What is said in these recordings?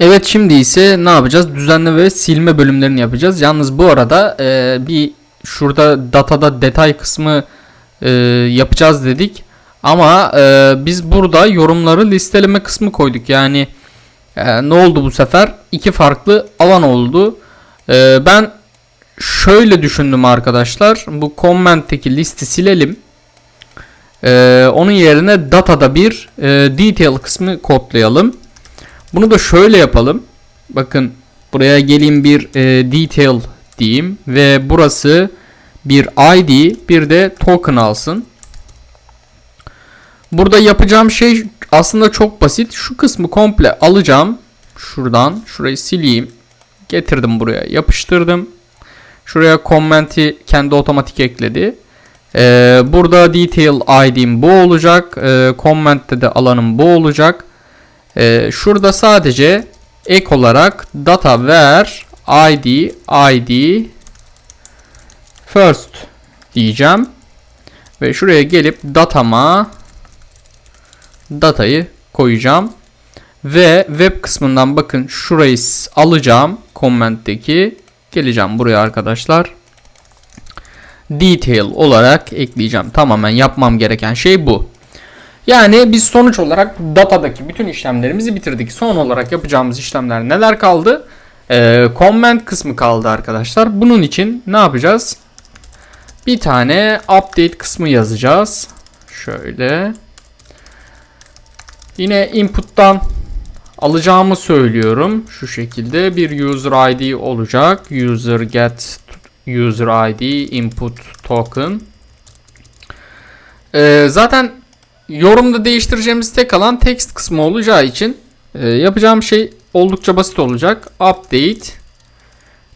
Evet şimdi ise ne yapacağız? Düzenle ve silme bölümlerini yapacağız. Yalnız bu arada e, bir şurada datada detay kısmı e, yapacağız dedik. Ama e, biz burada yorumları listeleme kısmı koyduk. Yani e, ne oldu bu sefer? İki farklı alan oldu. E, ben şöyle düşündüm arkadaşlar. Bu comment'teki listi silelim. E, onun yerine datada bir e, detail kısmı kodlayalım. Bunu da şöyle yapalım. Bakın buraya geleyim bir e, detail diyeyim ve burası bir ID bir de token alsın. Burada yapacağım şey aslında çok basit. Şu kısmı komple alacağım. Şuradan şurayı sileyim. Getirdim buraya yapıştırdım. Şuraya commenti kendi otomatik ekledi. Ee, burada detail ID'm bu olacak. Ee, comment'te de alanım bu olacak. Ee, şurada sadece ek olarak data ver id id first diyeceğim. Ve şuraya gelip datama datayı koyacağım. Ve web kısmından bakın şurayı alacağım. Comment'teki geleceğim buraya arkadaşlar. Detail olarak ekleyeceğim. Tamamen yapmam gereken şey bu. Yani biz sonuç olarak datadaki bütün işlemlerimizi bitirdik. Son olarak yapacağımız işlemler neler kaldı? Ee, comment kısmı kaldı arkadaşlar. Bunun için ne yapacağız? Bir tane update kısmı yazacağız. Şöyle. Yine input'tan alacağımı söylüyorum. Şu şekilde bir user ID olacak. User get user ID input token. Ee, zaten yorumda değiştireceğimiz tek alan text kısmı olacağı için e, yapacağım şey oldukça basit olacak. Update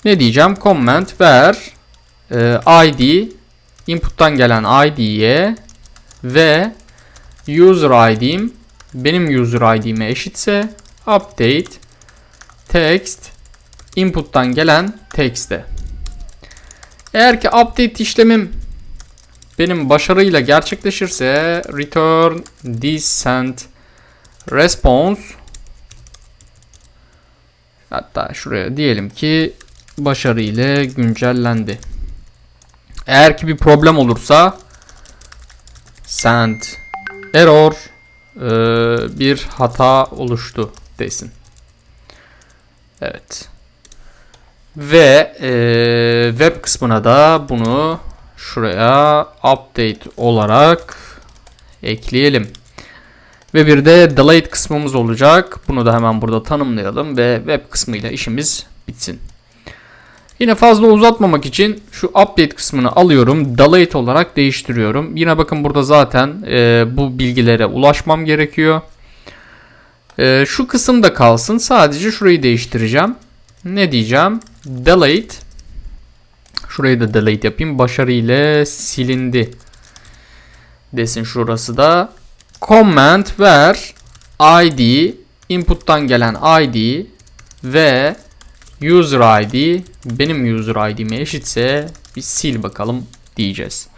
ne diyeceğim? Comment ver e, ID input'tan gelen ID'ye ve user ID'm benim user ID'me eşitse update text input'tan gelen text'e. Eğer ki update işlemim benim başarıyla gerçekleşirse return decent response hatta şuraya diyelim ki başarıyla güncellendi. Eğer ki bir problem olursa send error eee, bir hata oluştu desin. Evet. Ve eee, web kısmına da bunu şuraya update olarak ekleyelim. Ve bir de delete kısmımız olacak. Bunu da hemen burada tanımlayalım ve web kısmıyla işimiz bitsin. Yine fazla uzatmamak için şu update kısmını alıyorum. Delete olarak değiştiriyorum. Yine bakın burada zaten e, bu bilgilere ulaşmam gerekiyor. E, şu kısım da kalsın. Sadece şurayı değiştireceğim. Ne diyeceğim? Delete Şurayı da delete yapayım. Başarıyla silindi. Desin şurası da. Comment ver ID input'tan gelen ID ve user ID benim user ID'me eşitse bir sil bakalım diyeceğiz.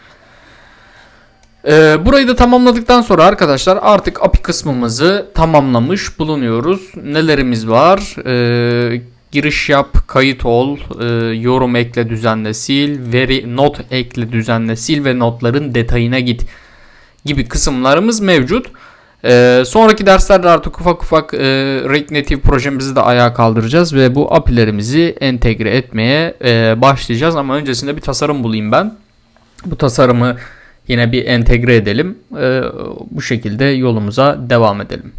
Ee, burayı da tamamladıktan sonra arkadaşlar artık API kısmımızı tamamlamış bulunuyoruz. Nelerimiz var? Ee, giriş yap, kayıt ol, e, yorum ekle, düzenle, sil, veri not ekle, düzenle, sil ve notların detayına git gibi kısımlarımız mevcut. Ee, sonraki derslerde artık ufak ufak e, React Native projemizi de ayağa kaldıracağız ve bu API'lerimizi entegre etmeye e, başlayacağız. Ama öncesinde bir tasarım bulayım ben. Bu tasarımı yine bir entegre edelim. E, bu şekilde yolumuza devam edelim.